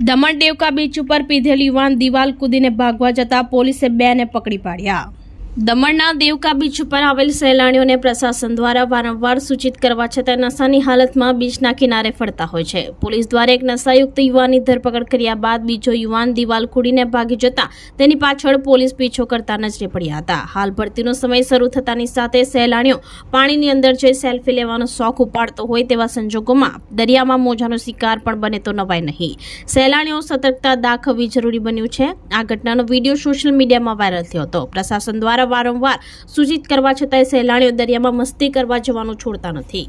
Daman Devka beach ઉપર પીધેલ યુવાન દિવાલ કૂદીને ભાગવા જતા પોલીસે બેને પકડી પાડ્યા. દમણના દેવકા બીચ ઉપર આવેલ સહેલાણીઓને પ્રશાસન દ્વારા વારંવાર સૂચિત કરવા છતાં નશાની હાલતમાં બીચના કિનારે ફરતા હોય છે. પોલીસ દ્વારા એક નશાયુક્ત યુવાનની ધરપકડ કર્યા બાદ બીજો યુવાન દિવાલ કૂડીને ભાગી જતા તેની પાછળ પોલીસ પીછો કરતા નજરે પડ્યા હતા. હાલ ભરતીનો સમય શરૂ થતાની સાથે સહેલાણીઓ પાણીની અંદર જઈ સેલ્ફી લેવાનો શોખ ઉપાડતો હોય તેવા સંજોગોમાં દરિયામાં મોજાનો શિકાર પણ બને તો નવાય નહીં. સહેલાણીઓ સતર્કતા દાખવવી જરૂરી બન્યું છે. આ ઘટનાનો વીડિયો સોશિયલ મીડિયામાં વાયરલ થયો હતો. પ્રશાસન દ્વારા વારંવાર સૂચિત કરવા છતાંય સહેલાણીઓ દરિયામાં મસ્તી કરવા જવાનું છોડતા નથી.